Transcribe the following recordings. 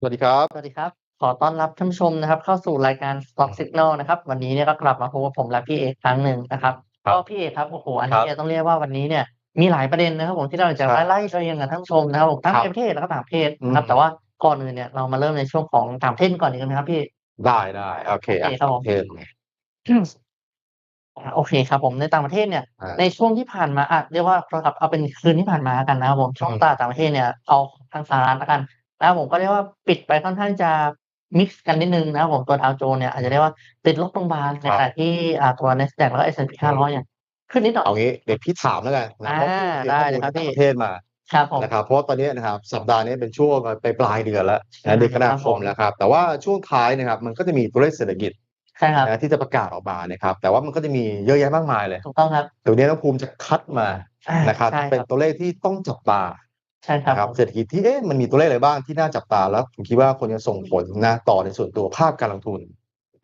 สวัสดีครับ สวัสดีครับ ขอต้อนรับท่านผู้ชมนะครับ เข้าสู่รายการ Stock Signal นะครับ วันนี้เนี่ยก็กลับมาพบกับผมและพี่เอกครั้งหนึ่งนะครับครับ ก็พี่เอกครับโอ้โหอันครันี้บเนี่ยต้องเรียกว่าวันนี้เนี่ยมีหลายประเด็นนะครับผมที่เราจะครับไล่ๆเรียงกับท่านผู้ชมนะครับผมทั้งครับในประเทศแล้วก็ต่างประเทศนะครับ อืม แต่ว่าก่อนอื่นเนี่ยเรามาเริ่มในช่วงของต่างประเทศก่อนดีกันไหมครับพี่ ได้ได้โอเคโอเคครับผมโอเคอ่าโอเคครับผมในต่างประเทศเนี่ย อ่าในช่วงที่ผ่านมาอะเรียกว่าครับเอาเป็นคืนที่ผ่านมาแล้วกันนะครับผมช่วงอืมตลาดต่างประเทศเนี่ยเอาทางสหรัฐแล้วกัน นะครับผมก็เรียกว่าปิดไปค่อนข้างจะมิกซ์กันนิดนึงนะครับผมตัวดาวโจนส์เนี่ยอาจจะเรียกว่าติดลบบางๆในขณะที่อ่าตัว NASDAQ แล้วก็ S&P 500เนี่ยขึ้นนิดหน่อยเอางี้เดี๋ยวพี่ถามแล้วกันนะเพราะอ่าพี่ได้เลยครับพี่ต่างประเทศมาครับผมนะครับเพราะว่าตอนนี้นะครับสัปดาห์นี้เป็นช่วงไปปลายเดือนแล้วนะเดือนกรกฎาคมแล้วครับแต่ว่าช่วงท้ายนะครับมันก็จะมีตัวเลขเศรษฐกิจใช่ครับนะที่จะประกาศออกมานะครับแต่ว่ามันก็จะมีเยอะแยะมากมายเลยถูกต้องครับเดี๋ยวนี้น้องภูมิจะคัดมาอ่านะครับใช่คเป็นรับตัวเลขที่ต้องจับตา ใช่ครับ นะครับผมเศรษฐกิจที่เอ๊ะมันมีตัวเลขอะไรบ้างที่น่าจับตาแล้วผมคิดว่าคนจะส่งผลนะต่อในส่วนตัวภาพการลงทุน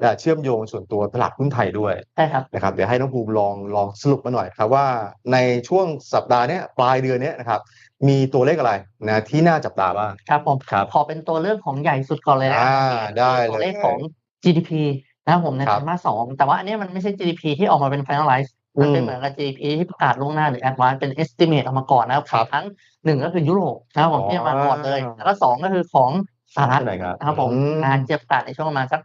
และเชื่อมโยงส่วนตัวตลาดหุ้นไทยด้วยใช่ครับ นะครับเดี๋ยวให้น้องภูมิลองลองสรุปมาหน่อยครับว่าในช่วงสัปดาห์เนี้ยปลายเดือนเนี้ยนะครับมีตัวเลขอะไรนะที่น่าจับตาบ้าง ครับผมครับขอเป็นตัวเรื่องของใหญ่สุดก่อนเลยนะอ่าได้เลยตัวเลขของ GDP นะครับผมในครัไตบ รมาสสองแต่ว่าอันเนี้ยมันไม่ใช่ GDP ที่ออกมาเป็น finalize มันเป็นอืมเหมือนกับ GDP ที่ประกาศล่วงหน้าหรือ advance เป็น estimate ออกมาก่อนนะครับครับทั้งหนึ่งก็คือยุโรปนะครับผมอ๋อที่มาก่อนเลย แล้วก็สองก็คือของสหรัฐที่ไหนครับนะครับผมอืมงานจะประกาศในช่วงประมาณสัก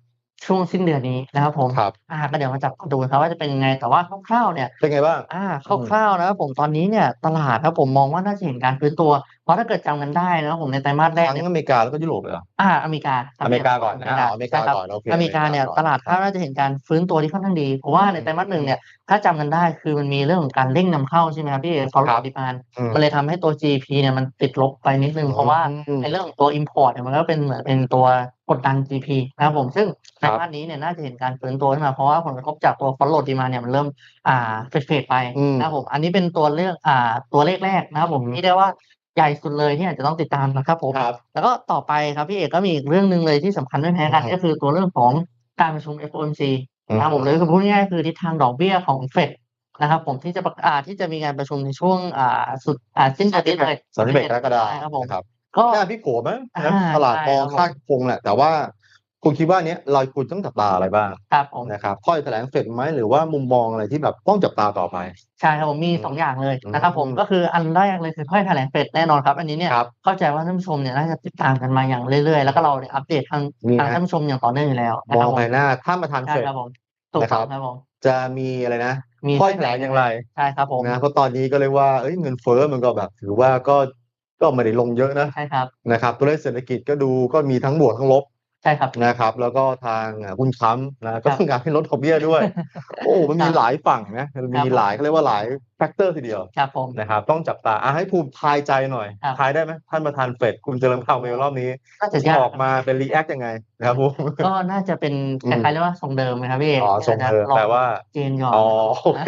ช่วงสิ้นเดือนนี้นะครับผมครับอ่าก็เดี๋ยวมาจับดูครับว่าจะเป็นยังไงแต่ว่าคร่าวๆเนี่ยเป็นไงบ้างอ่าคร่าวๆนะครับผมตอนนี้เนี่ยตลาดครับผมมองว่าน่าจะเห็นการฟื้นตัวเพ ราะถ้าเกิดจำกันได้นะครับผมในไตรมาสแรกทั้งเนี่ยอเมริกาแล้วก็ยุโรปเลยเหรอ อ่าอเมริกาครับอเมริกาก่อนนะอ่าอเมริกาใช่ครับก่อนโอเคอเมริกาเนี่ยอเมริกาก่อน ตลาดคาดว่าจะเห็นการฟื้นตัวที่ค่อนข้างดีเพราะว่าในไตรมาสหนึ่งเนี่ยถ้าจำกันได้คือมันมีเรื่องของการเร่งนำเข้าใช่ไหมครับพี่เขาคลรัดบดิมานอืม มันเลยทำให้ตัว GDP เนี่ยมันติดลบไปนิดนึงเพราะว่าอืม ในเรื่องของตัว import เนี่ยมันก็เป็นเหมือนเป็นตัวกดดัน GDP นะครับผมซึ่งคในรับ ภาคนี้เนี่ยน่าจะเห็นการฟื้นตัวขึ้นมาเพราะว่าผลกระทบจากตัว follow demand เนี่ยมันเริ่มอ่าเฟดๆไปอืม นะครับผมอันนี้เป็นตัวเลือกอ่าตัวเลขแรกนะครับผมอืมที่เรียกว่า ใหญ่สุดเลยที่อาจจะต้องติดตามนะครับผมครับ แล้วก็ต่อไปครับพี่เอกก็มีอีกเรื่องหนึ่งเลยที่สำคัญไม่แพ้กันอืมก็คือตัวเรื่องของการประชุม FOMC นะครับผมเลยคือพูดง่ายๆคือทิศทางดอกเบี้ยของเฟดนะครับผมที่จะประอ่าที่จะมีการประชุมในช่วงอ่าสุดอ่าสิ้นเดือนนี้เลยสามสิบเอ็ดกรกฎาใช่ครับผม นะครับก็ หน้าพี่โกมั้งนะอ่าตลาดใช่มองครับผมคาดคงแหละแต่ว่า คุณคิดว่าเนี้ยเราควรต้องจับตาอะไรบ้างครับผมนะครับข้อแถลงเฟดไหมหรือว่ามุมมองอะไรที่แบบต้องจับตาต่อไป ใช่ครับผมมีอืมสองอย่างเลยอืมนะครับผมก็คืออันแรกเลยคือถ้อยแถลงเฟดแน่นอนครับ อันนี้เนี่ยครับเข้าใจว่าท่านผู้ชมเนี่ยน่าจะติดตามกันมาอย่างเรื่อยๆ แล้วก็เราเนี่ยอัปเดตทางมีทางฮะท่านผู้ชมอย่างต่อเนื่องอยู่แล้วนะมคอรังบผมไปหน้าถ้ามาทานใช่เฟดครับผมถูกนะครัต้อบงครับผมจะมีอะไรนะมีข้อแถลงอย่างไรใช่ครับผมนะเพราะตอนนี้ก็เลยว่าเอ้ยเงินเฟ้อมันก็แบบ ถือว่าก็ก็ไม่ได้ลงเยอะนะใช่ครับนะครับตัวเลขเศรษฐกิจก็ดูก็มีทั้งบวกทั้งลบ ใช่ครับนะครับ แล้วก็ทางอ่าหุ้นค้ำนะก็ครับต้องการให้ลดดอกเบี้ยด้วย โอ้มันมีครับหลายฝั่งนะมันครัมีบผมหลายเขาเรียกว่าหลายแฟกเตอร์ทีเดียวครับผมนะครับต้องจับตาอะให้ภูมิทายใจหน่อยครับทายได้ไหมท่านประธานเฟดคุณเจริญเผ่าเมลรอบนี้น่าจะยากออกมาเป็นรีแอคยังไงนะครับภูมิก็น่าจะเป็นอืคมล้ายๆเรียกว่าทรงเดิมไหมครับพี่เอกอ๋อทรงเดิมลองแปลว่าเจนก่อนอ๋อโอเค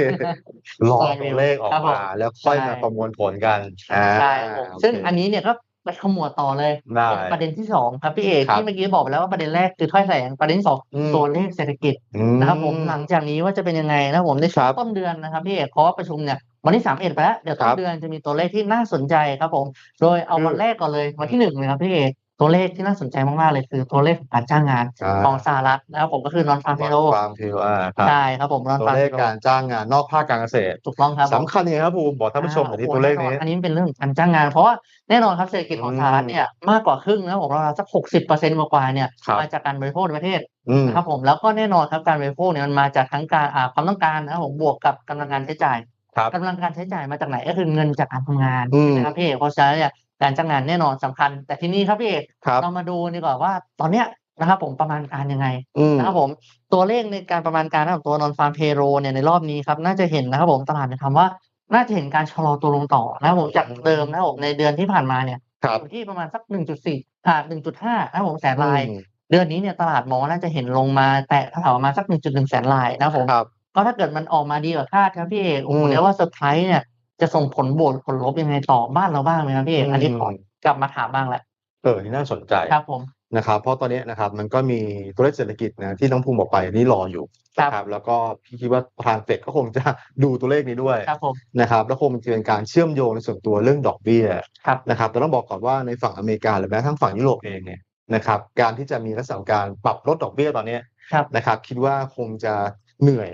รอใช่ตัวเลขออกครับผมมาแล้วค่อยมาใช่ประมวลผลกันอ่าใช่ครับผมโอเคซึ่งอันนี้เนี่ยก็ ไปขมวดต่อเลยได้เป็นประเด็นที่สองครับพี่เอกครับที่เมื่อกี้บอกไปแล้วว่าประเด็นแรกคือถ้อยแถลงประเด็นที่สองอืม ตัวเลขเศรษฐกิจอืนะครับผมหลังจากนี้ว่าจะเป็นยังไงนะครับผมในช่วคงรับต้นเดือนนะครับพี่เอกเพราะว่าประชุมเนี่ยวันที่สามเอ็ดไปแล้วเดี๋ยวต้ครันบเดือนจะมีตัวเลขที่น่าสนใจครับผม โดยเอาคือวันแรกก่อนเลยวันที่หนึ่งเลยครับพี่เอก ตัวเลขที่น่าสนใจมากๆเลยคือตัวเลขของการจ้างงานอ่าของสหรัฐนะครับผมก็คือนอนฟาร์มเพโลฟาร์มเพลอ่าครับใช่ครับผมนอนตัวฟาร์มเลเพขโลการจ้างงานนอกภาคการเกษตรถูกต้องครับผมสำคัญยังไงครับภูมิบอกท่านผู้ชมหน่อยที่อ่าตัวเลขโอ้โหนี้แน่นอนอันนี้เป็นเรื่องของการจ้างงาน เพราะว่าแน่นอนครับเศรษฐกิจของอืมสหรัฐเนี่ยมากกว่าครึ่งนะผมว่าสักหกสิบเปอร์เซ็นต์กว่าๆเนี่ยครับมาจากการบริโภคในประเทศอืมนะครับผมแล้วก็แน่นอนครับการบริโภคเนี่ยมันมาจากทั้งการอ่าความต้องการนะครับผมบวกกับกำลังการใช้จ่ายครับกำลังการใช้จ่ายมาจากไหนก็คือเงินจากการทำงานอืมนะครับพี่เอกเพราะฉะนั้นเนี่ย การจ้างงานแน่นอนสำคัญ แต่ทีนี้ครับพี่เอกครับเรามาดูดีกว่าว่าตอนเนี้ยนะครับผมประมาณการยังไงอืมนะครับผมตัวเลขในการประมาณการของตัวนอนฟาร์มเพโรเนี่ยในรอบนี้ครับน่าจะเห็นนะครับผมตลาดเนี่ยทำว่าน่าจะเห็นการชะลอตัวลงต่อนะครับผมจากเดิมนะครับผมในเดือนที่ผ่านมาเนี่ยครับอยู่ที่ประมาณสัก 1.4อ่า1.5นะครับผมแสนลายอืมเดือนนี้เนี่ยตลาดมองว่าน่าจะเห็นลงมาแตะแถวๆประมาณสัก 1.1 แสนลายนะครับผมครับก็ถ้าเกิดมันออกมาดีกว่าคาดครับพี่เอกโอ้โหอืมเรียกว่าเซอร์ไพรส์เนี่ย จะส่งผลบวกผลลบยังไงต่อบ้านเราบ้างไหมครับพี่เอกอันนี้ขอกลับมาถามบ้างแหละเออนี่น่าสนใจครับผมนะครับเพราะตอนนี้นะครับมันก็มีตัวเลขเศรษฐกิจนะที่น้องภูมิบอกไปนี่รออยู่ครับนะครับแล้วก็พี่คิดว่าประธานเฟดก็คงจะดูตัวเลขนี้ด้วยครับผมนะครับแล้วคงจะเป็นการเชื่อมโยงในส่วนตัวเรื่องดอกเบี้ยครับนะครับแต่ต้องบอกก่อนว่าในฝั่งอเมริกาหรือแม้ทั้งฝั่งยุโรปเองเนี่ยนะครับการที่จะมีลักษณะของการปรับลดดอกเบี้ยตอนเนี้ยครับนะครับคิดว่าคงจะเหนื่อย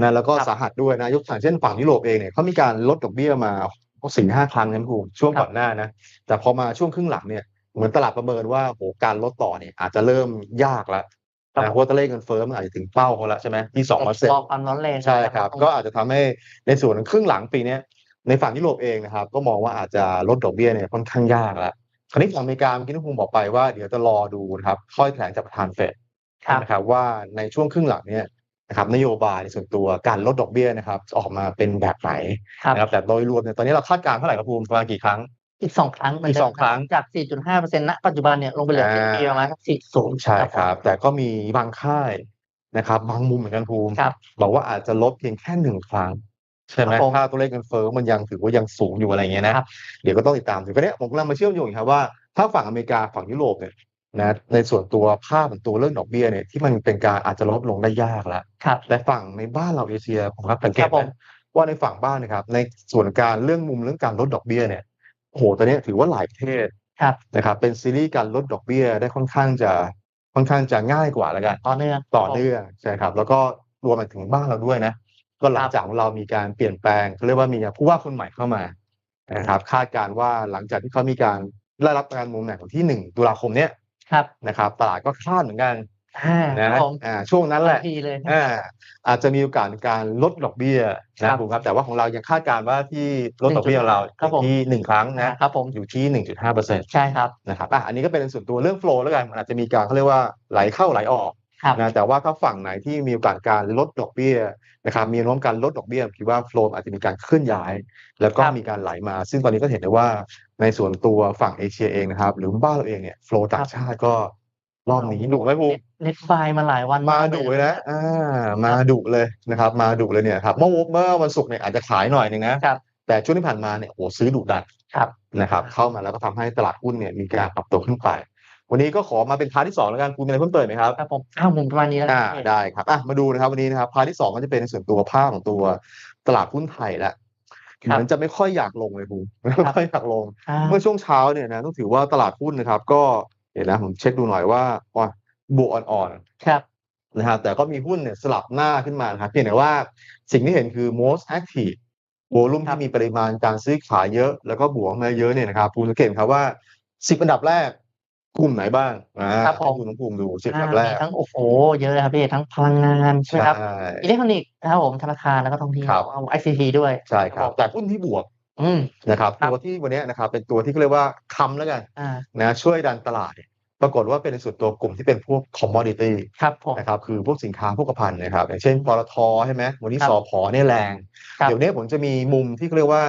นะแล้วก็ครับสาหัสด้วยนะยกตัวอย่างเช่นฝั่งยุโรปเองเนี่ยเขามีการลดดอกเบี้ยมาสี่ห้าครั้งนะครูช่วงครับก่อนหน้านะแต่พอมาช่วงครึ่งหลังเนี่ยเหมือนตลาดประเมินว่าโหการลดต่อเนี่ยอาจจะเริ่มยากแล้วครับนะเพราะว่าตัวเลขเงินเฟ้อมันอาจจะถึงเป้าเขาแล้วใช่ไหมที่สองเปอร์เซ็นบต์อกความร้อนแรงใช่ครับนะก็อาจจะทำให้ในส่วนของครึ่งหลังปีเนี้ยในฝั่งยุโรปเองนะครับ ก็มองว่าอาจจะลดดอกเบี้ยเนี่ยค่อนข้างยากแล้วคราวนี้ฝั่งอเมริกาเมื่อกี้ที่ภูมิบอกไปว่าเดี๋ยวจะรอดูนะครับค่อยแถลงจากประธานเฟดครับนะครับว่าในช่วงครึ่งหลังเนี่ย นะครับนโยบายในส่วนตัวการลดดอกเบี้ยนะครับจะออกมาเป็นแบบไหนครับนะครับแต่โดยรวมเนี่ยตอนนี้เราคาดการณ์เท่าไหร่ครับภูมิประมาณกี่ครั้งอีกสองครั้งเหมืนอีกเดิมสองครั้งจาก 4.5เปอร์เซ็นต์ณปัจจุบันเนี่ยลงไปเหลืออ่าปีประมาณสัก40ใช่ครับ แต่ก็มีบางค่ายนะครับ บางมุมเหมือนกันภูมิครับบอกว่าอาจจะลดเพียงแค่หนึ่งครั้งใช่ไหมครับผมถ้าตัวเลขเงินเฟ้อมันยังถือว่ายังสูงอยู่อะไรอย่างเงี้ยนะครับเดี๋ยวก็ต้องติดตามถึงก็เนี้ยผมกำลังมาเชื่อมโยงอีกครับว่าถ้าฝั่งอเมริกาฝั่งยุโรปเนี่ย นะในส่วนตัวภาพของตัวเรื่องดอกเบี้ยเนี่ยที่มันเป็นการอาจจะลดลงได้ยากแล้วครับแต่ฝั่งในบ้านเราเอเชียผมครับสังเกครัตบผมนะว่าในฝั่งบ้านนะครับ ในส่วนการเรื่องมุมเรื่องการลดดอกเบี้ยเนี่ยโอ้โหตอนนี้ถือว่าหลายประเทศครับนะครับ เป็นซีรีส์การลดดอกเบี้ยได้ค่อนข้างจะค่อนข้างจะง่ายกว่าแล้วกันต่อเนื่องต่อเนื่องใช่ครับ แล้วก็รวมไปถึงบ้านเราด้วยนะก็หลังครับจากเรามีการเปลี่ยนแปลงเขาเรียกว่ามีผู้ว่าคนใหม่เข้ามานะครับ คาดการณ์ว่าหลังจากที่เขามีการได้รับการมุมแหน่งวันที่หนึ่งตุลาคมเนี้ย ครับนะครับ ตลาดก็คาดเหมือนกันอ่านะครับผมอ่าช่วงนั้นแหละทีเลยอ่าอาจจะมีโอกาสในการลดดอกเบี้ยครันะบผมครับ แต่ว่าของเรายังคาดการณ์ว่าที่ลดดอกเบี้ยของเราครับผมที่หนึ่งครั้งนะครับผมอยู่ที่หนึ่งจุดห้าเปอร์เซ็นต์ใช่ครับนะครับอะอันนี้ก็เป็นส่วนตัวเรื่องโฟล์แล้วกันมันอาจจะมีการเขาเรียกว่าไหลเข้าไหลออกครับ นะแต่ว่าถ้าฝั่งไหนที่มีโอกาสการลดดอกเบี้ยนะครับมีแนวโน้มการลดดอกเบี้ยคิดว่าโฟล์อาจจะมีการเคลื่อนย้าย แล้วก็ครับมีการไหลมา ซึ่งตอนนี้ก็เห็นได้ว่าในส่วนตัวฝั่งเอเชียเองนะครับ หรือบ้านเราเองเนี่ยโฟล์ต่างชาติก็รอบนี้ดุไหมภูมิเน็ตไฟมาหลายวันมาดุเลยนะอ่ามาดุเลยนะครับ มาดุเลยเนี่ยครับเมื่อเมื่อวันศุกร์เนี่ยอาจจะขายหน่อยหนึงนะครับแต่ช่วงที่ผ่านมาเนี่ยโอ้โหซื้อดุดันครับนะครับ เข้ามาแล้วก็ทำให้ตลาดหุ้นเนี่ยมีการปรับตัวขึ้นไป วันนี้ก็ขอมาเป็นพาร์ทที่สองแล้วกันคุณมีอะไรเพิ่มเติมไหมครับครับผมอ้าวมุมประมาณนี้แล้วอ่าครับได้ครับอะมาดูนะครับวันนี้นะครับพาร์ทที่สองก็จะเป็นในส่วนตัวภาพของตัวตลาดหุ้นไทยละเหมือนจะไม่ค่อยอยากลงเลยคุณไม่ค่อยอยากลงอ่าเมื่อช่วงเช้าเนี่ยนะต้องถือว่าตลาดหุ้นนะครับ ก็เดี๋ยวนะผมเช็คดูหน่อยว่าว่าบวกอ่อนๆครับนะครับแต่ก็มีหุ้นเนี่ยสลับหน้าขึ้นมานะครับเพียงแต่ว่าสิ่งที่เห็นคือ most active โวลุ่มครับที่มีปริมาณการซื้อขายเยอะ แล้วก็บวกมาเยอะเนี่ยนะครับภูมิสังเกตครับว่าสิบอันดับแรก กลุ่มไหนบ้าง อ่าครับผม ให้คุณน้องภูมิดูสิบอันอ่าดับแรมีก ทั้งโอ้โหเยอะเลยครับพี่ทั้งพลังงานใช่ไหมครับใช่อิเล็กทรอนิกส์นะครับผมธนาคารแล้วก็ท่องเที่ยวครับ เอาไอซีทีด้วยใช่ครับผมแต่หุ้นที่บวกอืม นะครับครับ ตัวที่วันนี้นะครับเป็นตัวที่เขาเรียกว่าค้ำแล้วกันอ่านะช่วยดันตลาดเนี่ยปรากฏว่าเป็นในส่วนตัวกลุ่มที่เป็นพวก commodity ครับผม นะครับคือพวกสินค้าพวกภัณฑ์นะครับอย่างเช่นปตทใช่ไหมวันนี้ครับสอพอเนี่ยแรง ครับ เดี๋ยวนี้ผมจะมีมุมที่เขาเรียกว่า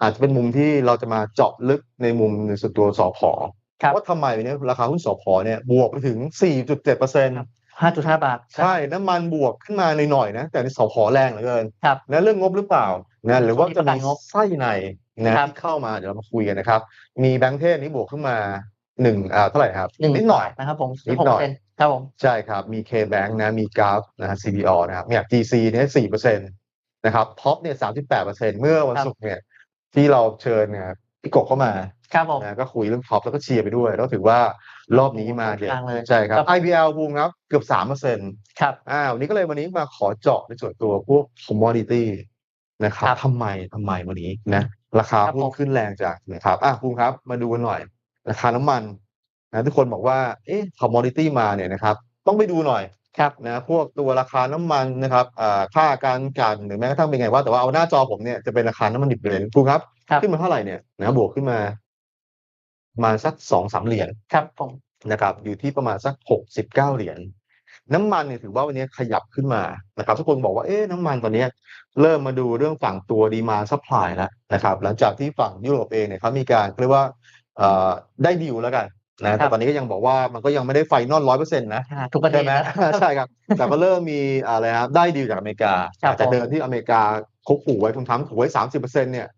อาจจะเป็นมุมที่เราจะมาเจาะลึกในมุมในส่วนตัวสอพอครับ ว่าทำไมวันนี้ราคาหุ้นสอพอเนี่ยบวกไปถึง 4.7เปอร์เซ็นต์ห้าจุดห้าบาท ใช่น้ำมันบวกขึ้นมาหน่อยๆนะ แต่ในสอพอแรงเหลือเกินครับนะเรื่องงบหรือเปล่านะหรือว่าจะมีช่วงนี้ประกาศงบไส้ในนะครับที่เข้ามาเดี๋ยวเรามาคุยกันนะครับ มีแบงก์เทศนี้บวกขึ้นมาหนึ่งอ่าเท่าไหร่ครับหนึ่งนิดหน่อยนะครับผมนิดหกหน่อยเซนครับผมใช่ครับมี K-Bank นะมีกราฟนะฮะ CBO นะครับเนี่ย GC เนี่ยสี่เปอร์เซ็นต์นะครับท็อปเนี่ยสามสิบแปดเปอร์เซ็นต์เมื่อวันครับศุกร์เนี่ยที่เราเชิญเนี่ย พี่กบเข้ามาครับผม นะก็คุยเรื่องท็อปแล้วก็เชียร์ไปด้วย แล้วถือว่ารอบนี้มาเด็ดกลางเลยใช่ครับ ครับ IPL บูมครับเกือบสามเปอร์เซ็นต์ครับ อ่าวันนี้ก็เลยวันนี้มาขอเจาะในส่วนตัวพวก commodity นะครับครับทำไมทำไมวันนี้นะราคาครับหุ้นผม ขึ้นแรงจากนะครับอะภูมิครับมาดูกันหน่อย ราคาน้ำมันนะทุกคนบอกว่าเอ๊ะ commodity มาเนี่ยนะครับต้องไปดูหน่อย ครับนะพวกตัวราคาน้ำมันนะครับอ่าค่าการกันหรือแม้กระทั่งเป็นไงว่าแต่ว่าเอาหน้าจอผมเนี่ยจะเป็นราคาน้ำมันดิบเลยภูมิครับครับ ขึ้นมาเท่าไหร่เนี่ยนะบวกขึ้นมาประมาณสักสองสามเหรียญครับผมนะครับ อยู่ที่ประมาณสักหกสิบเก้าเหรียญน้ำมันเนี่ยถือว่าวันนี้ขยับขึ้นมานะครับทุกคนบอกว่าเอ๊ะน้ำมันตอนเนี้ยเริ่มมาดูเรื่องฝั่งตัวดีมาซัพพลายแล้วนะครับ หลังจากที่ฝั่งยุโรปเองเนี่ยเขามีการเรียกว่าเอ่อได้ดีลแล้วกัน นะแต่ตอนนี้ก็ยังบอกว่ามันก็ยังไม่ได้ไฟนอลร้อยเปอร์เซ็นต์นะอ่าทุกประเทใช่ศไหมนะใช่ครับ แต่ก็เริ่มมีอะไรครับได้ดีลจากอเมริกาครับแต่ผมเดิมที่อเมริกาเขาขู่ไว้คุณทำขู่ไว้สามสิบเปอร์เซ็นต์เนี่ย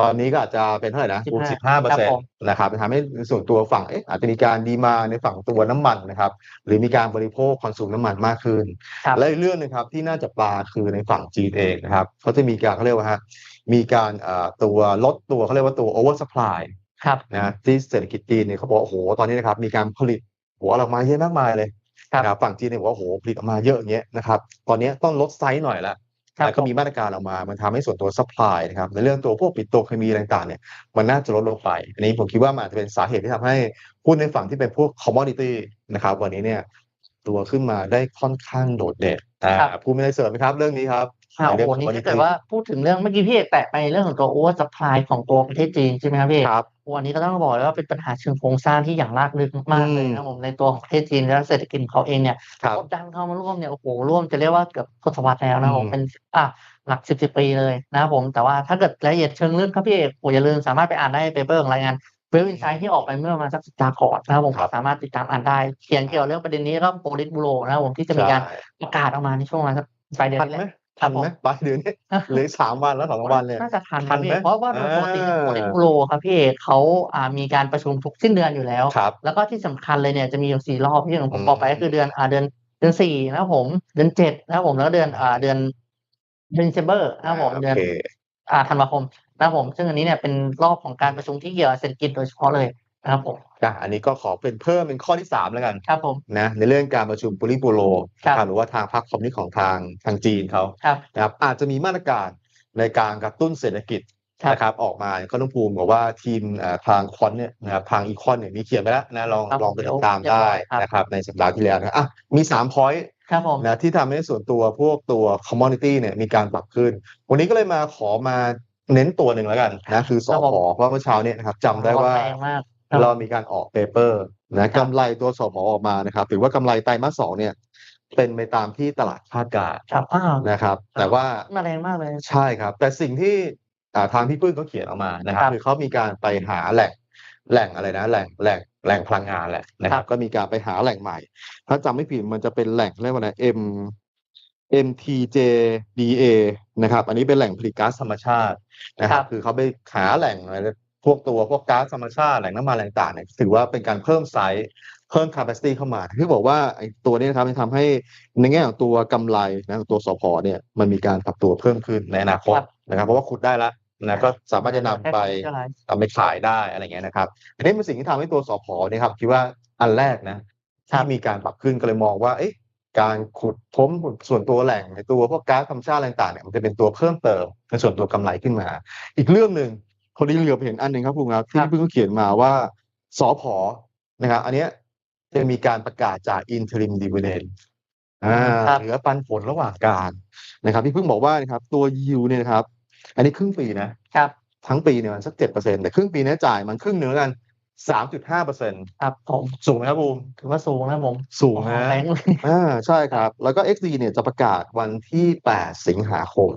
ตอนนี้ก็อาจจะเป็นเท่าไหร่นะสิบห้าเปอร์ครัเซ็นบผต์มนะครับทำให้ในส่วนตัวฝั่งเอ๊ะอาจจะมีการดีมาในฝั่งตัวน้ำมันนะครับ หรือมีการบริโภคคอนซูมน้ำมันมากขึ้นครับและอีกเรื่องหนึงครับที่น่าจับตาคือในฝั่งจีนเองนะครับเขาจะมีการเขาเรียกว่าฮะมีการเอ่อตัวลดตัวเขาเรียกว่าตัว over supply ครับ นะที่เศรษฐกิจจีนเนี่ยเขาบอกว่าโอ้โหตอนนี้นะครับมีการผลิตโอ้โฮออกมาเยอะมากมายเลยครับนะครับฝั่งจีนเนี่ยบอกว่าโอ้โฮผลิตออกมาเยอะอย่างเงี้ยนะครับตอนเนี้ยต้องลดไซซ์หน่อยแล้วครับแล้วก็ผมมีมาตรการออกมา มันทำให้ส่วนตัวซัปพลายนะครับในเรื่องตัวพวกปิโตรเคมีอะไรต่างๆเนี่ยมันน่าจะลดลงไป อันนี้ผมคิดว่ามันอาจจะเป็นสาเหตุที่ทำให้หุ้นในฝั่งที่เป็นพวก commodity นะครับวันนี้เนี่ยตัวขึ้นมาได้ค่อนข้างโดดเด่นอาครับคุณมีอะไรเสริมไหมครับเรื่องนี้ครับ ค่ะในโอ้เรื่โฮองนี่ถ้า commodity เกิดว่าพูดถึงเรื่องเมื่อกี้พี่เอกแตะไปเรื่องของตัว over supply ของตัวประเทศจีนใช่ไหมครับพี่เอกครับโอ้อันนี้ก็ต้องบอกเลยว่าเป็นปัญหาเชิงโครงสร้างที่อย่างรากลึกมากๆเลยอืมนะครับผมในตัวของประเทศจีนและเศรษฐกิจของเขาเองเนี่ยครับกดดันเข้ามาร่วมเนี่ยโอ้โฮร่วมจะเรียกว่าเกือบทศวรรษแล้วนะครับผมอืมเป็นอ่าหลัก10ๆปีเลยนะครับผมแต่ว่าถ้าเกิดรายละเอียดเชิงลึกครับพี่เอกโอ้อย่าลืมสามารถไปอ่านได้ในเปเปอร์ของรายงาน Wealth Insight ที่ออกไปเมื่อประมาณสักสัปดาห์ก่อนนะครับผมครับสามารถติดตามอ่านได้เขียนเกี่ยวเรื่องประเด็นนี้แล้วก็ Politburo นะครับผมที่จะมีการใช่ประกาศออกมาในช่วงประมาณสักปลายเดือนทันนี้ไหแหมละ ทันครับผมไหมปลายเดือนนี้เหลืออีกสามวันแล้วสองวันเนี่ยน่าจะทันทันะนพี่ไหมเพราะว่าโดยปกติอา Politburo ครับพี่เอกเขาอ่ามีการประชุมทุกสิ้นเดือนอยู่แล้วครับแล้วก็ที่สำคัญเลยเนี่ยจะมีอยู่4รอบที่อย่างผอืมมบอกไปก็คือเดือนอ่าเดือนเดือน4นะครับผม เดือน7นะครับผมแล้วก็เดือนอ่าเดือนเดือน December นะครับผมโอเดือนเคอ่าธันวาคมนะครับผม ซึ่งอันนี้เนี่ยเป็นรอบของการประชุมที่เกี่ยวกับเศรษฐกิจโดยเฉพาะเลยนะ ครับผมอะอันนี้ก็ขอเป็นเพิ่มเป็นข้อที่3แล้วกันครับผมนะในเรื่องการประชุม Politburo ครับนะครับหรือว่าทางพรรคคอมมิวนิสต์ของทางทางจีนเขาครับนะครับอาจจะมีมาตรการในการกระตุ้นเศรษฐกิจครับนะครับออกมาก็ต้องภูมิบอกว่าทีมเอ่อทางคอนเนี่ยนะครับทางอีคอนเนี่ยมีเขียนไปแล้วนะลองครับลองไปเดี๋ติยวดตามเรียบร้ได้อยครับนะครับในสัปดาห์ที่แล้วนะอะมี3 point ครับผมนะที่ทำให้ส่วนตัวพวกตัว commodity เนี่ยมีการปรับขึ้น วันนี้ก็เลยมาขอมาเน้นตัวหนึ่งแล้วกันนะคือสครับพผมเพราะเมื่อเช้าเนี่ยนะครับจำได้ว่า แรงมากครับเรามีการออกเปเปอร์นะครับกำไรตัวสพออกมานะครับถือว่ากำไรไตรมาสสองเนี่ยเป็นไปตามที่ตลาดคาดการณ์ครับอ้าวนะครับ แต่ว่ามาแรงมากเลยใช่ครับ แต่สิ่งที่อ่าทางพี่ปื้มเขาเขียนออกมานะครับครับคือเขามีการไปหาแหล่งแหล่งอะไรนะแหล่งแหล่งแหล่งพลังงานแหละนะคครัรับบก็มีการไปหาแหล่งใหม่ ถ้าจำไม่ผิดมันจะเป็นแหล่งเรียกว่าอะไร M MTJDA นะครับ อันนี้เป็นแหล่งผลิตก๊าซธรรมชาตินะคครัรับบคือเขาไปหาแหล่งอะไร พวกตัวพวกก๊าซธรรมชาติแหล่งน้ำมันอะไรต่างๆเนี่ยถือว่าเป็นการเพิ่มไซส์เพิ่ม capacity เข้ามาคือบอกว่าไอ้ตัวนี้นะครับมันทำให้ในแง่ของตัวกำไรนะของตัวสพเนี่ยมันมีการปรับตัวเพิ่มขึ้นในอนาคตครับนะครับ เพราะว่าขุดได้แล้วนะก็สามารถจะนำไปแค่นี้ก็หลายเอาไปขายได้อะไรเงี้ยนะครับอันนี้เป็นสิ่งที่ทำให้ตัวสพเนี่ยครับคิดว่าอันแรกนะครัที่บมีการปรับขึ้นก็เลยมองว่าเอ๊ะการขุดพ้มส่วนตัวแหล่งในตัวพวกก๊าซธรรมชาติอะไรต่างๆเนี่ยมันจะเป็นตัวเพิ่มเติมในส่วนตัวกำไรขึ้นมา อีกเรื่องหนึ่ง คนที่เหลือไปเห็นอันหนึ่งครับคุณครับที่ครับพี่เพิ่งเขียนมาว่าสพนะครับอันเนี้ยจะมีการประกาศจาก interim dividend อ่าครับเหลือปันผลระหว่างการนะครับพี่เพิ่งบอกว่านะครับตัว yield เนี่ยนะครับ อันนี้ครึ่งปีนะครับ ทั้งปีเนี่ยมันสักเจ็ดเปอร์เซ็นแต่ครึ่งปีเนี้จ่ายมันครึ่งหนึ่งแล้วกันสามจุดห้าเปอร์เซ็นต์ครับผมสูงไหมครับบูมถือว่าสูงนะครับผมสูงโอ้โหนะแรงเลยอ่าใช่ครับ แล้วก็ XD เนี่ยจะประกาศวันที่แปดสิงหาคม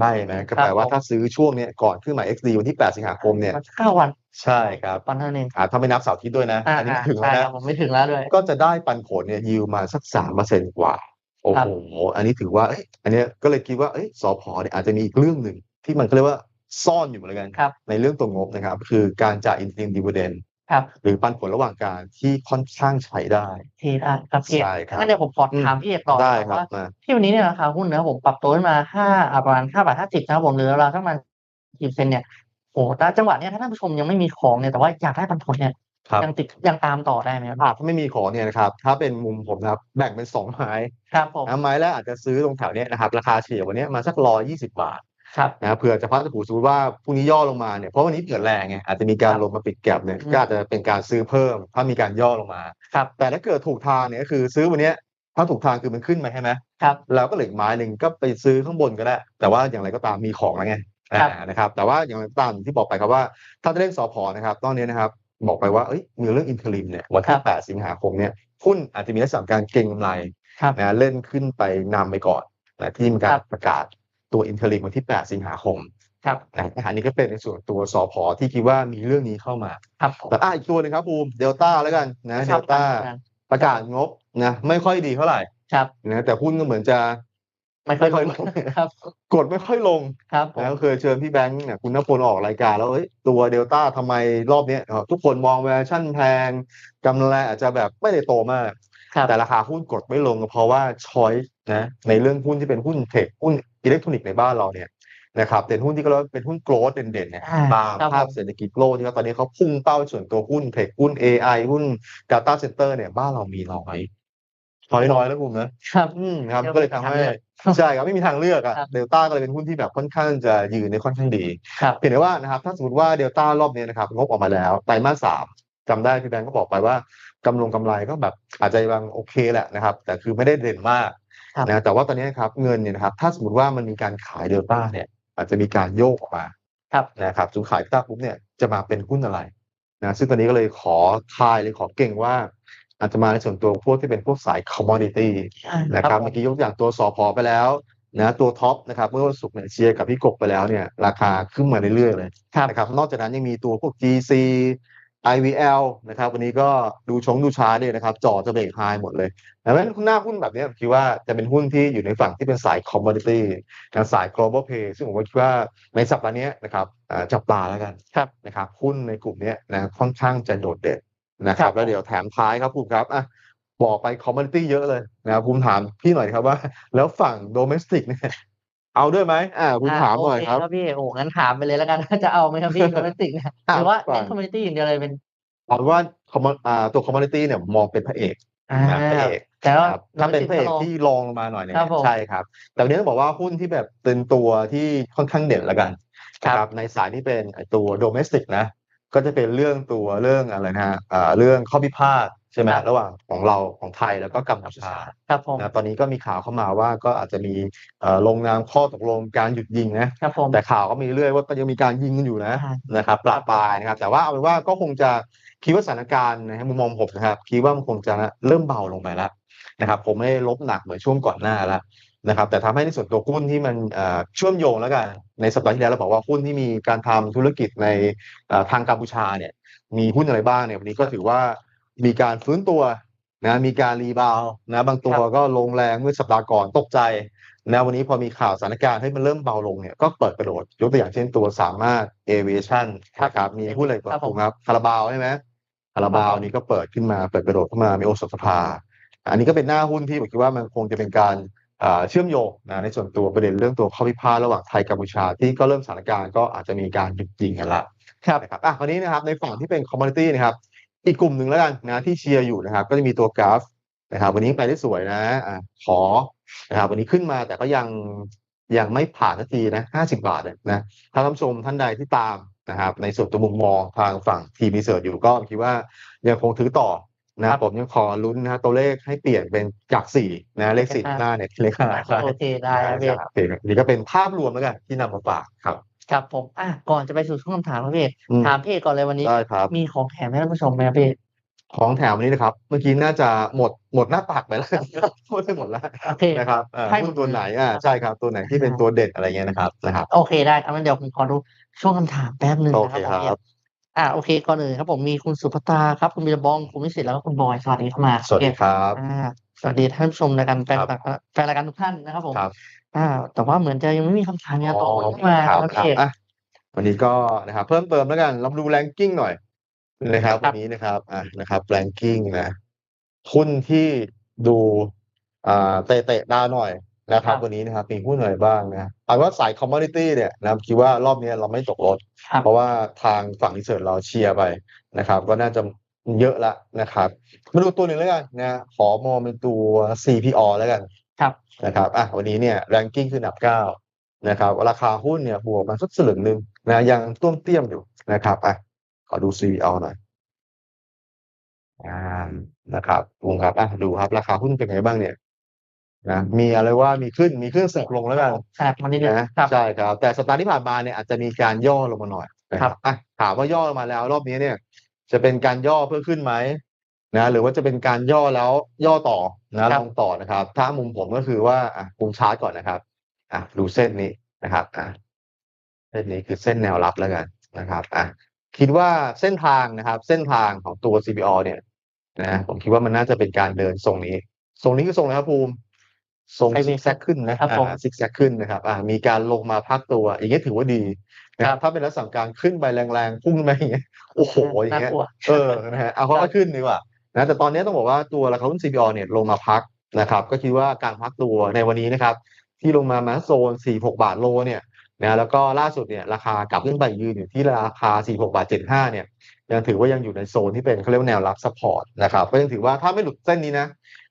ได้นะก็แปลว่าถ้าซื้อช่วงเนี้ยก่อนขึ้นมา XD วันที่แปดสิงหาคมเนี่ยมันเก้าวัน ใช่ครับวันเท่านั้นเองอ่าถ้าไม่นับเสาร์อาทิตย์ด้วยนะอ่าอันนี้อ่าไม่ถึงใช่แล้วครันะบผมไม่ถึงแล้วด้วย ก็จะได้ปันผลเนี่ยยิวมาสักสามเปอร์เซ็นกว่า โอ้ครัโหบอันนี้ถือว่าเอ้ยอันเนี้ยก็เลยคิดว่าเอ้ยสพเนี่ยอาจจะมีอีกเรื่องหนึ่งที่มันเขาเรียกว่าซ่อนอยู่เหมือนกันครับในเรื่องตัวงบนะครับ คือการจ่าย interim dividend ครับหรือปันผลระหว่างการที่ค่อนข้างใช้ได้เทได้ครับพี่เอกใช่ครับงั้นเดี๋ยวผมขออืมถามพี่เอกต่อได้นะครับว่ามาที่วันนี้เนี่ยราคาหุ้นนะครับผมปรับตัวขึ้นมาห้าอ่าประมาณห้าบาทห้าสิบนะครับผมหรือราวๆสักประมาณกี่เปอร์เซ็นต์เนี่ยโอ้โหแต่จังหวะเนี้ยถ้าท่านผู้ชมยังไม่มีของเนี่ยแต่ว่าอยากได้ปันผลเนี่ยครับยังติดยังตามต่อได้ไหมครับอ่าถ้าไม่มีของเนี่ยนะครับถ้าเป็นมุมผมนะครับแบ่งเป็นสองไม้ครับผมนะไม้แรกอาจจะซื้อตรงแถวเนี้ยนะครับราคาเฉลี่ยวันเนี้ยมาสักร้อยยี่สิบาท ครับนะครับเผื่อจะพัดผูสมมติว่าพรุ่งนี้ย่อลงมาเนี่ยเพราะวันนี้เกิดแรงไงอาจจะมีการครับลงมาปิดแก็บเนี่ยอืมก็อาจจะเป็นการซื้อเพิ่ม ถ้ามีการย่อลงมา ครับแต่ถ้าเกิดถูกทางเนี่ยก็คือซื้อวันเนี้ยถ้าถูกทางคือมันขึ้นมาใช่ไหมครับแล้วก็เหลืออกไม้หนึ่งก็ไปซื้อข้างบนก็ได้ แต่ว่าอย่างไรก็ตามมีของแล้วไงครับอ่านะครับแต่ว่าอย่างไรก็ตามที่บอกไปครับว่าถ้าจะเล่นสพนะครับตอนนี้นะครับบอกไปว่าเอ้ยมีเรื่องอินเทอริมเนี่ยวันครัที่บแปดสิงหาคมเนี่ยหุ้นอาจจะมีลักษณะของการเก็งกำไรครับนะเล่นขึ้นไปนำไปก่อนนะที่มีกาครรับประกาศ ตัวอินเทอริมวันที่ 8 สิงหาคมครับนะอันนี้ก็เป็นในส่วนตัวสพที่คิดว่ามีเรื่องนี้เข้ามาครับผมแต่อะอีกตัวหนึงครับภูมิเดลต้าแล้วกันนะเดลต้าประกาศงบนะไม่ค่อยดีเท่าไหร่ครับนะแต่หุ้นก็เหมือนจะไม่ค่อยไม่ค่อยลงครับ กดไม่ค่อยลงครับผมนะก็เคยเชิญพี่แบงค์เนี่ยคุณนพลออกรายการแล้วเอ้ยตัวเดลต้าทำไมรอบเนี้ยเอ่อทุกคนมองแวชั่นแพงกำไรอาจจะแบบไม่ได้โตมากครับแต่ราคาหุ้นกดไม่ลงก็เพราะว่าช้อยนะในเรื่องหุ้นที่เป็นหุ้นเทคหุ้น อิเล็กทรอนิกส์ในบ้านเราเนี่ยนะครับเป็นหุ้นที่ก็เรียกว่าเป็นหุ้นโกลด์เด่นๆเนี่ยอ่าตามครับภาพผมเศรษฐกิจโลกที่เขาตอนนี้เขาพุ่งเป้าส่วนตัวหุ้นเทคหุ้น AI หุ้น Data Center เนี่ยบ้านเรามีน้อยน้อยน้อยแล้วคุณนะครับอืมครับเรียกก็ว่าเลยทำให้ไม่มีทางเลือกใช่ครับไม่มีทางเลือกอะครับเดลต้าก็เลยเป็นหุ้นที่แบบค่อนข้างจะยืนได้ค่อนข้างดีครับเพียงแต่ว่านะครับถ้าสมมติว่าเดลต้ารอบนี้นะครับงบออกมาแล้วไตรมาสสามจำได้พี่แบงก์ก็บอกไปว่ากำลงกำไรก็แบบอาจจะยังโอเคแหละนะครับ แต่คือไม่ได้เด่นมากครับ นะแต่ว่าตอนนี้นะครับเงินเนี่ยนะครับถ้าสมมติว่ามันมีการขายเดลต้าเนี่ยอาจจะมีการโยกออกมาครับนะครับจุดขายเดลต้าปุ๊บเนี่ยจะมาเป็นหุ้นอะไรนะซึ่งตอนนี้ก็เลยขอทายเลยขอเก่งว่า อาจจะมาในส่วนตัวพวกที่เป็นพวกสาย commodity อ่านะครับผมเมื่อกี้ยกตัวอย่างตัวสอพอไปแล้วนะตัวท็อปนะครับเมื่อวันศุกร์เนี่ยเชียร์กับพี่กบไปแล้วเนี่ยราคาขึ้นมาเรื่อยๆเลยครับนะครับนอกจากนั้นยังมีตัวพวก GC IVL นะครับวันนี้ก็ดูชงดูชาร์ตเนี่ยนะครับจ่อจะเบรกไฮหมดเลยดังนั้นหน้าหุ้นแบบเนี้ยผมคิดว่าจะเป็นหุ้นที่อยู่ในฝั่งที่เป็นสาย commodity นะสาย global play ซึ่งผมก็คิดว่าในสัปดาห์เนี้ยนะครับอ่าจับตาแล้วกันครับนะครับหุ้นในกลุ่มเนี้ยนะค่อนข้างจะโดดเด่นนะคครัรับบแล้วเดี๋ยวแถมท้ายครับคุณครับอะบอกไป commodity เยอะเลยนะครับภูมิถามพี่หน่อยครับว่า แล้วฝั่ง domestic เนี่ย เอาด้วยไหมอ่าภูมิอ่าถามโอหน่อยเคครับครับพี่โอ้งั้นถามไปเลยแล้วกันว่าจะเอาไหมครับพี่โดเมสติกเนี่ยอะหรือว่าฟังเน้นคอมมูนิตี้อย่างเดียวเลยเป็นเอาเป็นว่า common อ่าตัว commodity เนี่ยมองเป็นพระเอกอ่านะพระเอกแต่ว่าครับถ้าเป็นพระเอก domestic ที่รองลงมาหน่อยเนี่ยครับผมใช่ครับ แต่วันนี้ต้องบอกว่าหุ้นที่แบบเป็นตัวที่ค่อนข้างเด่นแล้วกันครับนะครับในสายที่เป็นไอ้ตัว domestic นะ ก็จะเป็นเรื่องตัวเรื่องอะไรนะฮะอ่าเรื่องข้อพิพาท ใช่ไหมครับระหว่างของเราของไทยแล้วก็กัมพูชาครับผมนะตอนนี้ก็มีข่าวเข้ามาว่าก็อาจจะมีเอ่อลงนามข้อตกลงการหยุดยิงนะครับผมแต่ข่าวก็มีเรื่อยว่าก็ยังมีการยิงกันอยู่นะอ่านะครับปราปรายนะครับ แต่ว่าเอาเป็นว่าก็คงจะคิดว่าสถานการณ์นะฮะมุมมองผมนะครับคิดว่ามันคงจะเริ่มเบาลงไปแล้วนะครับ ผมไม่ได้ลบหนักเหมือนช่วงก่อนหน้าแล้วนะครับแต่ทำให้ในส่วนตัวหุ้นที่มันเอ่อเชื่อมโยงแล้วกันในสัปดาห์ที่แล้วเราบอกว่าหุ้นที่มีการทำธุรกิจในเอ่อทางกัมพูชาเนี่ยมีหุ้นอะไรบ้างเนี่ยวันนี้ก็ถือว่า มีการฟื้นตัวนะมีการรีบาวด์นะบางตัวก็ลงแรงเมื่อสัปดาห์ก่อนตกใจนะวันนี้พอมีข่าวสถานการณ์ให้มันเริ่มเบาลงเนี่ยก็เปิดกระโดด ยกตัวอย่างเช่นตัวสามารถ aviation ครับนะครับมีหุ้นอะไรครับผมครับคาราบาวใช่ไหมคาราบาวนี่ก็เปิดขึ้นมาเปิดกระโดดเข้ามามีโอสถสภา อันนี้ก็เป็นหน้าหุ้นที่ผมคิดว่ามันคงจะเป็นการอ่าเชื่อมโยงนะในส่วนตัวประเด็นเรื่องตัวข้อพิพาทระหว่างไทยกัมพูชา ที่ก็เริ่มสถานการณ์ก็อาจจะมีการหยุดยิงกันละครับนะครับอะคราวนี้นะครับในฝั่งที่เป็นคอมม o นิตี้นะครับ อีกกลุ่มหนึ่งแล้วกันนะที่เชียร์อยู่นะครับ ก็จะมีตัวกราฟนะครับ วันนี้ไปได้สวยนะอะขอนะครับ วันนี้ขึ้นมาแต่ก็ยังยังไม่ผ่านสักทีนะห้าสิบาทเนี่ยนะถ้าท่านผู้ชมท่านใดที่ตามนะครับ ในส่วนตัวมุมมองทางฝั่งทีมีเสิร์ชอยู่ก็คิดว่ายังคงถือต่อนะครับผมยังขอลุ้นนะฮะตัวเลขให้เปลี่ยนเป็นจากสี่นะเลขสี่หน้าเนี่ยเลขห้าใช่โอเคได้ครับพี่โอเคนี่ก็เป็นภาพรวมแล้วกันที่นำมาฝากครับ ครับผมอะก่อนจะไปสู่ช่วงคำถามครับพี่อืม ถามพี่ก่อนเลยวันนี้ ได้ครับ มีของแถมให้ท่านผู้ชมไหมครับพี่ของแถมวันนี้นะครับ เมื่อกี้น่าจะหมดหมดหน้าตักไปแล้วพูดไปหมดแล้วโอเค นะครับเอ่อให้หมหุ้ดนตัวเลยไหนอ่าครับใช่ครับตัวไหนที่เป็นอ่าตัวเด็ดอะไรเงี้ยนะครับนะครับ โอเคได้ครับงั้นเดี๋ยวผมขอดูช่วงคำถามแป๊บหนึ่งโอนะเคครับผมครับอ่าโอเคก่อนอื่นครับผมมีคุณสุภตาครับคุณบีรบองคุณวิสิตแล้วก็คุณบอยสวัสดีเข้ามาสวัสดีครับ อ่าสวัสดีท่านผู้ชมรายการแฟนครับแฟนรายการทุกท่านนะครับผมครับ อ่าแต่ว่าเหมือนจะยังไม่มีคำถามเนี่ยต่อเข้ามา ครับครับครับพี่อะวันนี้ก็นะครับเพิ่มเติมแล้วกัน เรามาดูแรงกิ้งหน่อยนะครับครัวับนนี้นะครับ อะนะครับแรงกิ้งนะหุ้นที่ดู อ่า เตะเตะดาวหน่อยนะครับวันนี้นะครับ มีหุ้นอะไรบ้างนะเอาว่าสายคอมม o นิตี้เนี่ยนะครับ คิดว่ารอบนี้เราไม่ตกรถ ครับเพราะว่าทางฝั่งรีเสิร์ชเราเชียร์ไปนะครับ ก็น่าจะเยอะละนะครับ มาดูตัวหนึ่งแล้วกันนะ ขอมองเป็นตัว CPO แล้วกัน ครับนะครับอะวันนี้เนี่ยแรงกิ้งคืออันดับเก้านะครับราคาหุ้นเนี่ยบวกมาสักสลึงหนึ่งนะยังต้วมเตี้ยมอยู่นะครับอะขอดู CPO หน่อยอ่านะครับลุงครับอะดูครับ ราคาหุ้นเป็นไงบ้างเนี่ยนะมีอะไรว่ามีขึ้นมีขึ้นสึกลงแล้วกันสลับมานิดนึงนะครับใช่ครับ แต่สัปดาห์ที่ผ่านมาเนี่ยอาจจะมีการย่อลงมาหน่อยนะคครัรับบอะถามว่าย่อลงมาแล้ว รอบนี้เนี่ย จะเป็นการย่อเพื่อขึ้นไหม นะหรือว่าจะเป็นการย่อแล้วย่อต่อนะลองต่อนะครับ ถ้ามุมผมก็คือว่าอะมุมชาร์ตก่อนนะครับอะดูเส้นนี้นะครับอะเส้นนี้คือเส้นแนวรับแล้วกันนะครับอะคิดว่าเส้นทางนะครับ เส้นทางของตัว CPO เนี่ยนะผมคิดว่ามันน่าจะเป็นการเดินทรงนี้ทรงนี้คือทรงอะไรครับภูมิทรงไปเวซิกแซกขึ้นนะครับผมซิกแซกขึ้นนะครับอ่ามีการลงมาพักตัว อย่างเงี้ยถือว่าดีนะครับถ้าเป็นลักษณะการขึ้นไปแรงๆพุ่งไปอย่างเงี้ยโอ้โหอย่างน่าเงี้ยกลัวเออนะฮะเอาเขาครัก็บขึ้นดีกว่า นะแต่ตอนนี้ต้องบอกว่าตัวราคาหุ้น CPO เนี่ยลงมาพักนะครับก็คิดว่าการพักตัวในวันนี้นะครับที่ลงมามาโซน 46 บาทโลเนี่ยนะแล้วก็ล่าสุดเนี่ยราคากลับขึ้นไปยืนอยู่ที่ราคา 46 บาท 75 เนี่ยยังถือว่ายังอยู่ในโซนที่เป็นเขาเรียกว่าแนวรับซัพพอร์ตนะครับก็ยังถือว่าถ้าไม่หลุดเส้นนี้นะ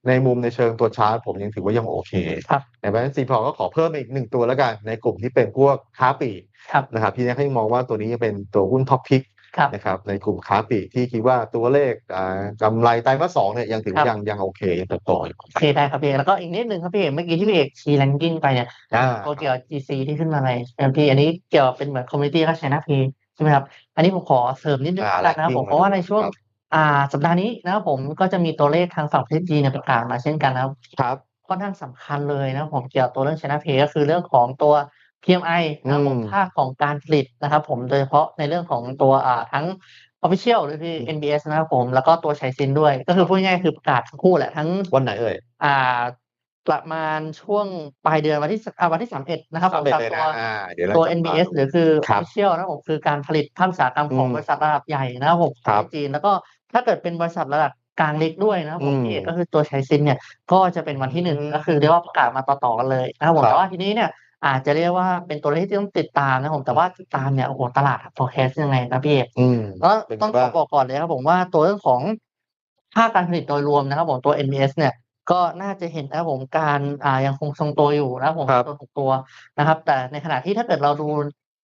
ในมุมในเชิงตัวชาร์ตผมยังถือว่ายังโอเคครับในเพราะฉะนั้นซีพอก็ขอเพิ่มอีกหนึ่งตัวแล้วกันในกลุ่มที่เป็นพวกค้าปลีกครับนะครับพี่แน็กให้มองว่าตัวนี้ยังเป็นตัวหุ้นท็อปพิกครับ นะครับในกลุ่มค้าปลีกที่คิดว่าตัวเลขอ่ากำไรไตรมาสสองเนี่ยยังถือครับยังยังโอเคยังเติบโตอยู่โอเคได้ครับพี่เอกแล้วก็อีกนิดนึงครับพี่เอกเมื่อกี้ที่พี่เอกชี้แรงกิ้งไปเนี่ยอ่าตัวเกี่ยวกับ GC ที่ขึ้นมาใน MP อันนี้เกี่ยวกับเป็นเหมือนคอมมูนิตี้ก็ใช้หน้าเพใช่ไหมครับอันนี้ผมขอเสริมนิดนึงอ่าแล้วกันนะครับ ranking ผมเพราะว่าในช่วงครับอ่าสัปดาห์นี้นะครับผมก็จะมีตัวเลขทางฝั่งประเทศจีนเนี่ยประกาศมาเช่นกันนะครับครับค่อนข้างสำคัญเลยนะครับผมเกี่ยวกับตัวเรื่อง China Pay ก็คือเรื่องของตัว PMI นะครับผมอืมภาคของการผลิตนะครับผมโดยเฉพาะในเรื่องของตัวอ่าทั้ง Official หรือที่ NBS นะครับผม แล้วก็ตัวไชซินด้วย ก็คือพูดง่ายๆคือประกาศทั้งคู่แหละทั้งวันไหนเอ่ยอ่าประมาณช่วงปลายเดือนวันที่สอ่าวันที่สามเอ็ดนะครับผมสามจากเอ็ดเลยตัวนะอ่าเดี๋ยวเราตัวจะมา NBS หรือคือครับ Official นะครับผมคือการผลิตภาคอุตสาหกรรมของอืมบริษัทระดับใหญ่นะครับผมครับในจีนแล้วก็ถ้าเกิดเป็นบริษัทระดับกลางเล็กด้วยนะครับผมอืมพี่เอกก็คือตัวไชซินเนี่ยก็จะเป็นวันที่หนึ่งอืมก็คือเรียกว่าประกาศมาต่อๆกันเลยนะครับผมครับแต่ว่าทีนี้เนี่ย อาจจะเรียกว่าเป็นตัวเลขที่ต้องติดตามนะครับผมแต่ว่าติดตามเนี่ยโอ้โหตลาด forecast ยังไงนะพี่เอกอืมก็เป็นไงต้องขอบ้างบอกก่อนเลยครับผมว่าตัวเรื่องของภาคการผลิตโดยรวมนะครับผมตัว NBS เนี่ยก็น่าจะเห็นนะครับผมการอ่ายังคงทรงตัวอยู่นะครับผมครับตัวของตัวนะครับ แต่ในขณะที่ถ้าเกิดเราดู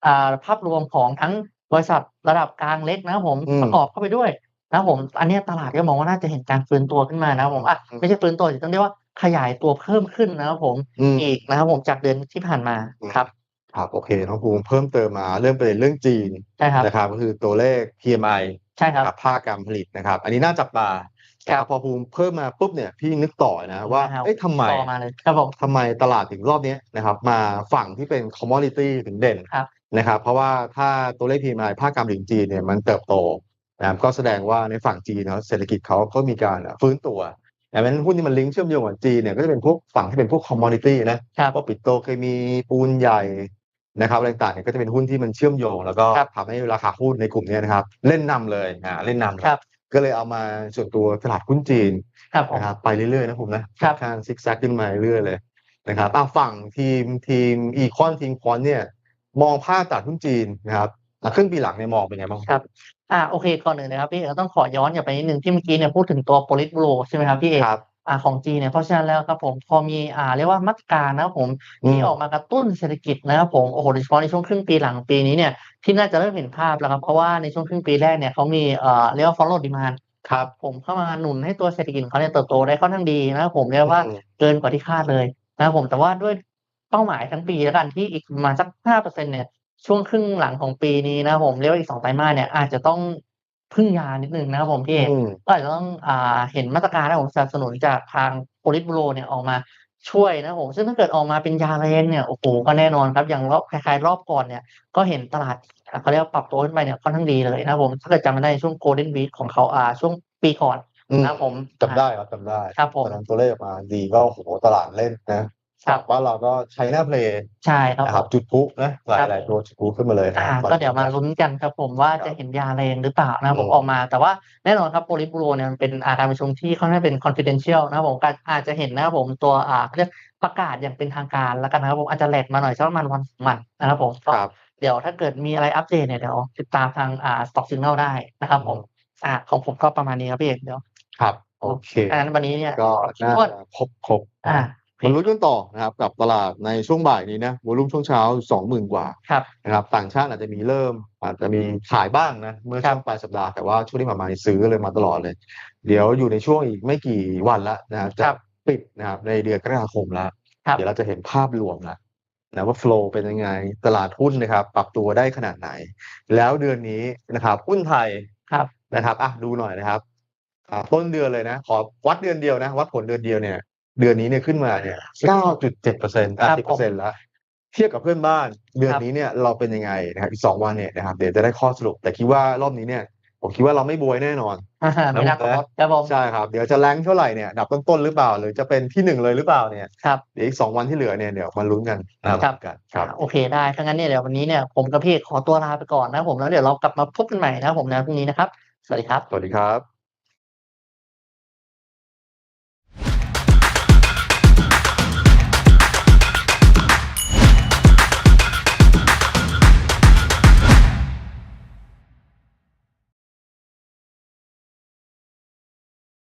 อ่าภาพรวมของทั้งบริษัทระดับกลางเล็กนะครับผมอืมประกอบเข้าไปด้วยนะครับผมอันเนี้ยตลาดก็มองว่าน่าจะเห็นการฟื้นตัวขึ้นมานะครับผมอะอืมไม่ใช่ฟื้นตัวสิต้องเรียกว่า ขยายตัวเพิ่มขึ้นนะครับผมอืมอีกนะครับผมจากเดือนที่ผ่านมาครับครับโอเคน้องภูมิเพิ่มเติมมาเรื่องประเด็นเรื่องจีนใช่ครับนะครับก็คือตัวเลข PMI ใช่ครับกับภาคการผลิตนะครับ อันนี้น่าจับตาครับพอภูมิเพิ่มมาปุ๊บเนี่ยพี่นึกต่อนะว่าครับเอ๊ะทำไมต่อมาเลยครับผมทำไมตลาดถึงรอบเนี้ยนะครับมาฝั่งที่เป็น commodity ถึงเด่นครับนะครับเพราะว่าถ้าตัวเลข PMI ภาคการผลิตจีนเนี่ยมันเติบโตนะครับก็แสดงว่าในฝั่งจีนเนาะเศรษฐกิจเขาก็มีการฟื้นตัว แต่เป็นหุ้นที่มันลิงก์เชื่อมโยงกับจีนเนี่ยก็จะเป็นพวกฝั่งที่เป็นพวก commodity นะครับพวกปิโตรเคมีปูนใหญ่นะครับอะไรต่างๆเนี่ยก็จะเป็นหุ้นที่มันเชื่อมโยง แล้วก็ครับทำให้ราคาหุ้นในกลุ่มเนี้ยนะครับ เล่นนำเลยอ่าเล่นนำเลยครับก็เลยเอามาส่วนตัวตลาดหุ้นจีนครับผมนะครับไปเรื่อยๆนะผมนะครับค่อนข้างซิกแซกขึ้นมาเรื่อยๆเลยนะครับอะฝั่งทีมทีมอีคอนทีมคอนเนี่ยมองภาพตลาดหุ้นจีนนะครับอะครึ่งปีหลังเนี่ยมองเป็นไงบ้างครับ อ่าโอเคก่อนหนึ่งนะครับพี่เอกต้องขอย้อนกลับไปนิดนึงที่เมื่อกี้เนี่ยพูดถึงตัวโพลิตบูโรใช่ไหมครับพี่เอกครับอ่าของจีนเนี่ยเพราะฉะนั้นแล้วครับผมพอมีอ่าเรียกว่ามาตรการนะครับผมอืมที่ออกมากระตุ้นเศรษฐกิจนะครับผมโอ้โหโดยเฉพาะในช่วงครึ่งปีหลังปีนี้เนี่ยที่น่าจะเริ่มเห็นภาพแล้วครับเพราะว่าในช่วงครึ่งปีแรกเนี่ยเขามีเอ่อเรียกว่า follow demand ครับผมเข้ามาหนุนให้ตัวเศรษฐกิจของเขาเนี่ยเติบโตได้ค่อนข้างดีนะครับผมเรียกว่าอืมเกินกว่าที่คาดเลยนะครับผมแต่ว่าด้วยเป้าหมายทั้งปีแล้วกันที่อีกประมาณสักห้าเปอร์เซ็นเนี่ย ช่วงครึ่งหลังของปีนี้นะครับผมเรียกว่าอีกสองไตรมาสเนี่ยอาจจะต้องพึ่งยานิดนึงนะครับผมพี่เอกอืมก็อาจจะต้องอ่าเห็นมาตรการนะครับผมสนับสนุนจากทางโพลิตบูโรเนี่ยออกมาช่วยนะครับผมซึ่งถ้าเกิดออกมาเป็นยาแรงเนี่ยโอ้โหก็แน่นอนครับอย่างรอบคล้ายๆรอบก่อนเนี่ย ก็เห็นตลาดอ่าเขาเรียกว่าปรับตัวขึ้นไปเนี่ยค่อนข้างดีเลยนะครับผมถ้าเกิดจำไม่ได้ในช่วงโกลเด้นวีคของเขาอ่าช่วงปีก่อนอืมนะครับผมจำได้ครับจำได้ครับผมตอนนั้นตัวเลขออกมาดีก็โอ้โหตลาดเล่นนะ ครับว่าเราก็ใช้หน้าเพลย์ใช่ครับนะครับ จุดพลุนะหลายครับหลายตัวจุดพลุขึ้นมาเลยนะอ่าครับก็เดี๋ยวมาลุ้นกันครับผมว่าครับจะเห็นยาแรงหรือเปล่านะครับผมอืมออกมา แต่ว่าแน่นอนครับโพลิบูโรเนี่ยมันเป็นอาการประชุมที่ค่อนข้างเป็น confidential นะครับผมก็อาจจะเห็นนะครับผมตัวอ่าเขาเรียกประกาศอย่างเป็นทางการแล้วกันนะครับผมอาจจะแหลกมาหน่อยสักประมาณวันสองวันนะครับผมก็ครับเดี๋ยวถ้าเกิดมีอะไรอัปเดตเนี่ยเดี๋ยวติดตามทางอ่า stock signal ได้นะครับผมอ่าของผมก็ประมาณนี้ครับพี่เอกเดี๋ยวครับโอเคอันนั้นวันนี้เนี่ยก็น่าว่าจะครบครบอ่า มันลุ้นกันต่อนะครับกับตลาดในช่วงบ่ายนี้นะวอลุ่มช่วงเช้าสองหมื่นกว่าครับนะครับต่างชาติอาจจะมีเริ่ม อาจจะมีขายบ้างนะเมื่อครัช่บวงปลายสัปดาห์แต่ว่าช่วงที่ผ่านมานี่ซื้อเลยมาตลอดเลย เดี๋ยวอยู่ในช่วงอีกไม่กี่วันละนะครับจะครับปิดนะครับในเดือนกรกฎาคมแล้วครับเดี๋ยวเราจะเห็นภาพรวมแล้วนะว่าโฟลว์เป็นยังไงตลาดหุ้นนะครับ ปรับตัวได้ขนาดไหน แล้วเดือนนี้นะครับหุ้นไทยครับนะครับอะดูหน่อยนะครับอ่าต้นเดือนเลยนะ ขอวัดเดือนเดียวนะ วัดผลเดือนเดียวเนี่ย เดือนนี้เนี่ยขึ้นมาเนี่ย9.7เปอร์เซ็นต์อะครับ10เปอร์เซ็นต์แล้วเทียบกับเพื่อนบ้าน เดือนครับนี้เนี่ยเราเป็นยังไงนะครับอีกสองวันเนี่ยนะครับเดี๋ยวจะได้ข้อสรุป แต่คิดว่ารอบนี้เนี่ยผมคิดว่าเราไม่บวยแน่นอนอ่าไม่น่าตกรถครับผมใช่ครับ เดี๋ยวจะแรงเท่าไหร่เนี่ยอันดับต้นๆหรือเปล่า หรือจะเป็นที่หนึ่งเลยหรือเปล่าเนี่ยครับเดี๋ยวอีกสองวันที่เหลือเนี่ยเดี๋ยวมาลุ้นกันนะครับกันครับโอเคได้ถ้างั้นเนี่ยเดี๋ยววันนี้เนี่ยผมกับพี่เอกขอตัวลาไปก่อนนะครับผมแล้วเดี๋ยวเรากลับมาพบกันใหม่นะครับผมนะพรุ่งนี้นะครับ สวัสดีครับ สวัสดีครับ